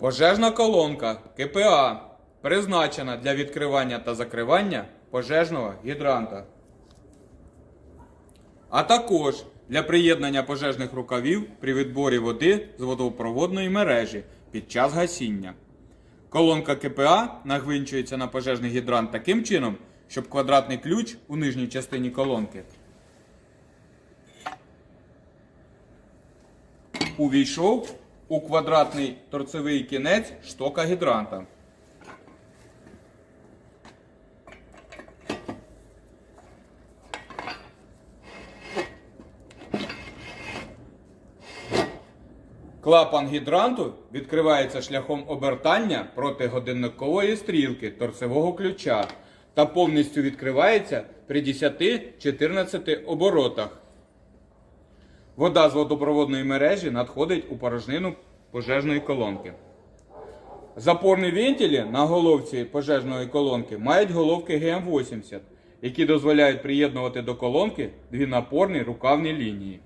Пожежна колонка КПА призначена для відкривання та закривання пожежного гідранта. А також для приєднання пожежних рукавів при відборі води з водопроводної мережі під час гасіння. Колонка КПА нагвинчується на пожежний гідрант таким чином, щоб квадратний ключ у нижній частині колонки увійшов у квадратний торцевий кінець штока гідранта. Клапан гідранту відкривається шляхом обертання проти годинникової стрілки торцевого ключа та повністю відкривається при 10-14 оборотах. Вода з водопроводної мережі надходить у порожнину пожежної колонки. Запорні вентилі на головці пожежної колонки мають головки ГМ-80, які дозволяють приєднувати до колонки дві напорні рукавні лінії.